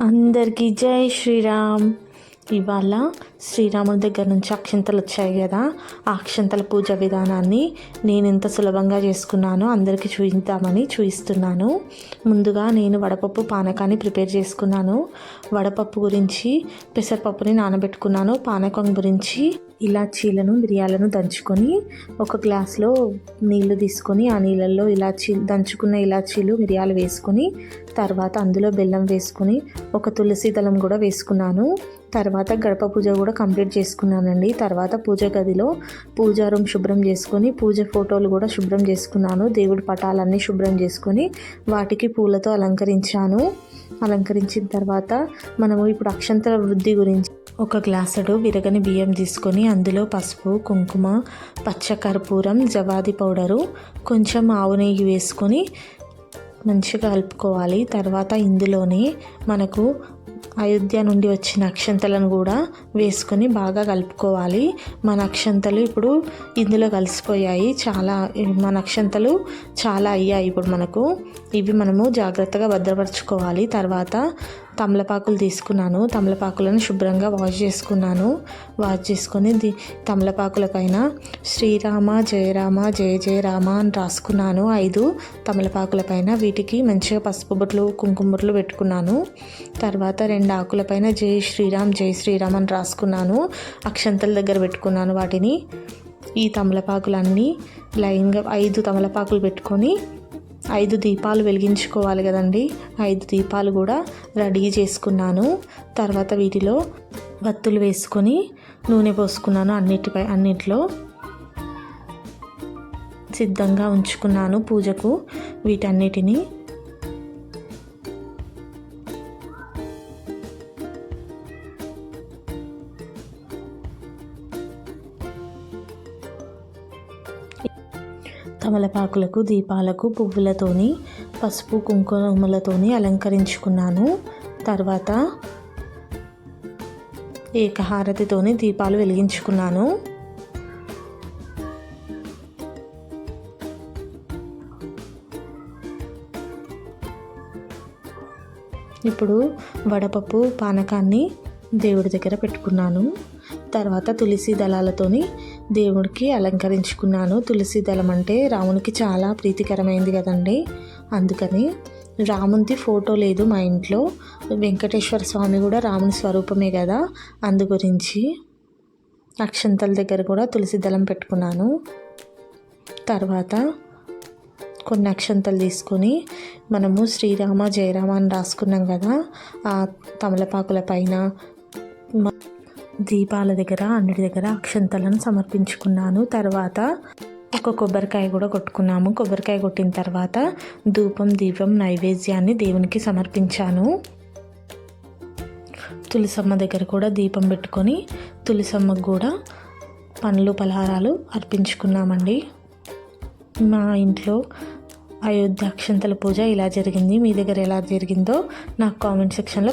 అందరికీ జై శ్రీరామ్. ఇవాళ శ్రీరాముడి దగ్గర నుంచి అక్షంతలు వచ్చాయి కదా ఆ అక్షంతల పూజ విధానాన్ని నేను ఎంత సులభంగా చేసుకున్నానో అందరికీ చూపిద్దామని చూపిస్తున్నాను. ముందుగా నేను వడపప్పు పానకాన్ని ప్రిపేర్ చేసుకున్నాను. వడపప్పు గురించి పెసరపప్పుని నానబెట్టుకున్నాను పానకం గురించి ఇలాచీలను మిరియాలను దంచుకొని ఒక గ్లాస్లో నీళ్ళు తీసుకొని ఆ నీళ్ళల్లో ఇలాచీ దంచుకున్న ఇలాచీలు మిరియాలు వేసుకొని తర్వాత అందులో బెల్లం వేసుకొని ఒక తులసి దళం కూడా వేసుకున్నాను. తర్వాత గడప పూజ కూడా కంప్లీట్ చేసుకున్నానండి. తర్వాత పూజ గదిలో పూజా రూమ్ శుభ్రం చేసుకొని పూజ ఫోటోలు కూడా శుభ్రం చేసుకున్నాను. దేవుడి పటాలన్నీ శుభ్రం చేసుకొని వాటికి పూలతో అలంకరించాను. అలంకరించిన తర్వాత మనము ఇప్పుడు అక్షంతర వృద్ధి గురించి ఒక గ్లాసుడు విరగని బియ్యం తీసుకొని అందులో పసుపు కుంకుమ పచ్చకర్పూరం జవాది పౌడరు కొంచెం ఆవు నెయ్యి వేసుకొని మంచిగా కలుపుకోవాలి. తర్వాత ఇందులోనే మనకు అయోధ్య నుండి వచ్చిన అక్షంతలను కూడా వేసుకొని బాగా కలుపుకోవాలి. మన అక్షంతలు ఇప్పుడు ఇందులో కలిసిపోయాయి. చాలా మన అక్షంతలు చాలా అయ్యాయి ఇప్పుడు మనకు. ఇవి మనము జాగ్రత్తగా భద్రపరచుకోవాలి. తర్వాత తమలపాకులు తీసుకున్నాను. తమలపాకులను శుభ్రంగా వాష్ చేసుకున్నాను. వాష్ చేసుకొని ది తమలపాకుల పైన శ్రీరామ జయరామ జయ జయ రామ అని రాసుకున్నాను. ఐదు తమలపాకుల పైన వీటికి మంచిగా పసుపు బొట్లు కుంకుమ బొట్లు పెట్టుకున్నాను. తర్వాత రెండు ఆకుల పైన జై శ్రీరామ్ జై శ్రీరామ్ అని రాసుకున్నాను. అక్షంతల దగ్గర పెట్టుకున్నాను వాటిని. ఈ తమలపాకులన్నీ లైన్గా ఐదు తమలపాకులు పెట్టుకొని ఐదు దీపాలు వెలిగించుకోవాలి కదండి. ఐదు దీపాలు కూడా రెడీ చేసుకున్నాను. తర్వాత వీటిలో బత్తులు వేసుకొని నూనె పోసుకున్నాను అన్నిటిపై అన్నిట్లో. సిద్ధంగా ఉంచుకున్నాను పూజకు వీటన్నిటిని. తమలపాకులకు దీపాలకు పువ్వులతోని పసుపు కుంకుమలతోని అలంకరించుకున్నాను. తర్వాత ఏకహారతితోని దీపాలు వెలిగించుకున్నాను. ఇప్పుడు వడపప్పు పానకాన్ని దేవుడి దగ్గర పెట్టుకున్నాను. తర్వాత తులసి దళాలతోని దేవుడికి అలంకరించుకున్నాను. తులసి దళం అంటే రామునికి చాలా ప్రీతికరమైంది కదండి. అందుకని రామునిది ఫోటో లేదు మా ఇంట్లో. వెంకటేశ్వర స్వామి కూడా రాముని స్వరూపమే కదా. అందు గురించి అక్షంతల దగ్గర కూడా తులసి దళం పెట్టుకున్నాను. తర్వాత కొన్ని అక్షంతలు తీసుకొని మనము శ్రీరామ జయరామ అని రాసుకున్నాం కదా. ఆ తమలపాకుల పైన దీపాల దగ్గర అన్నిటి దగ్గర అక్షంతలను సమర్పించుకున్నాను. తర్వాత ఒక కొబ్బరికాయ కూడా కొట్టుకున్నాము. కొబ్బరికాయ కొట్టిన తర్వాత ధూపం దీపం నైవేద్యాన్ని దేవునికి సమర్పించాను. తులసమ్మ దగ్గర కూడా దీపం పెట్టుకొని తులసమ్మకు కూడా పండ్లు పలహారాలు అర్పించుకున్నామండి. మా ఇంట్లో అయోధ్య అక్షంతల పూజ ఇలా జరిగింది. మీ దగ్గర ఎలా జరిగిందో నాకు కామెంట్ సెక్షన్లో